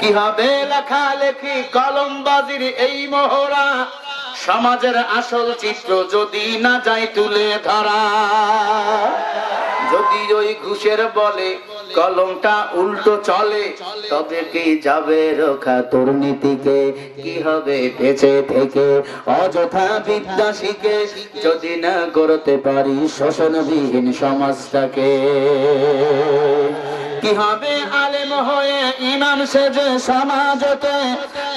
কি হবে লেখালেখি কলমবাজির এই মোহরা? সমাজের আসল চিত্র যদি না যায় তুলে ধরা, যদি ওই ঘুষের বলে কলমটা উল্টো চলে, তবে কি যাবে রক্ষা দুর্নীতিকে? কি হবে বেঁচে থেকে? অযথা বিদ্যা শিখে যদি না করতে পারি শোষণবিহীন সমাজটাকে, কি হবে আলেম হয়ে ইমাম সেজে সমাজতে,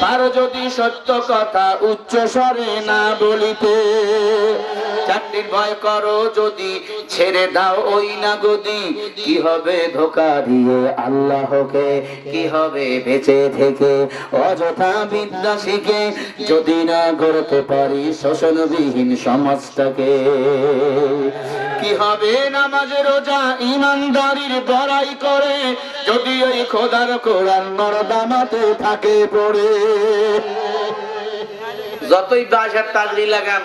তার যদি সত্য কথা উচ্চ স্বরে না বলিতে। চাকরির ভয় করো যদি, ছেড়ে দাও ওই না গদি। কি হবে ধোকা দিয়ে আল্লাহকে? কি হবে বেঁচে থেকে? অযথা বিদ্যা শিখে যদি না গড়তে পারি শোষণবিহীন সমাজটাকে। কি হবে নামাজ, রোজা, ইমানদারির বড়াই করে যদি ওই খোদার কোরআন নরদামাতে থাকে পড়ে। যতই বাসার তাগড়ি লাগান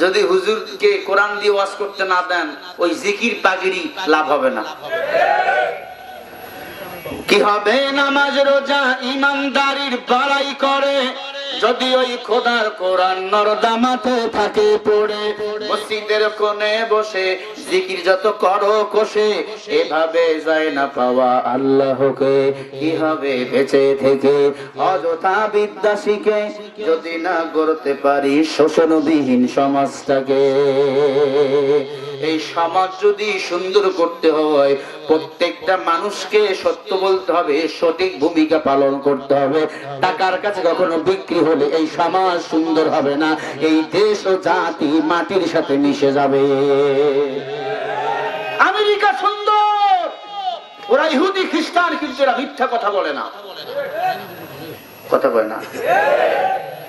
যদি হুজুরকে কোরআন দিয়ে ওয়াজ করতে না দেন ওই জিকির পাগড়ি লাভ হবে না। কি হবে নামাজ রোজা ইমানদারির বাড়াই করে? যদি ওই খোদার কোরআন নরদামাতে থাকে পড়ে, মসজিদের কোণে বসে, জিকির যত করো, কোষে, এভাবে যায় না পাওয়া আল্লাহকে। কি হবে বেঁচে থেকে? অযথা বিদ্যা শিখে যদি না গড়তে পারি, শোষণবিহীন সমাজটাকে। এই সমাজ যদি সুন্দর করতে হয়, প্রত্যেকটা মানুষকে সত্য বলতে হবে, সঠিক ভূমিকা পালন করতে হবে। টাকার কাছে কখনো বিক্রি হলে এই সমাজ সুন্দর হবে না। এই দেশ ও জাতি মাটির সাথে মিশে যাবে। আমেরিকা সুন্দর! ওরা ইহুদি, খ্রিস্টান, কিন্তু এরা মিথ্যা কথা বলে না। কথা বলে না।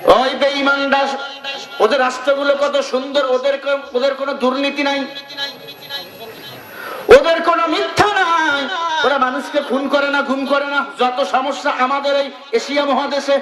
ওই বেঈমানরা ওদের রাষ্ট্রগুলো কত সুন্দর, ওদের ওদের কোনো দুর্নীতি নাই। ওদের কোনো মিথ্যা নাই। ওরা মানুষকে খুন করে না, ঘুম করে না। যত সমস্যা আমাদের এই এশিয়া মহাদেশে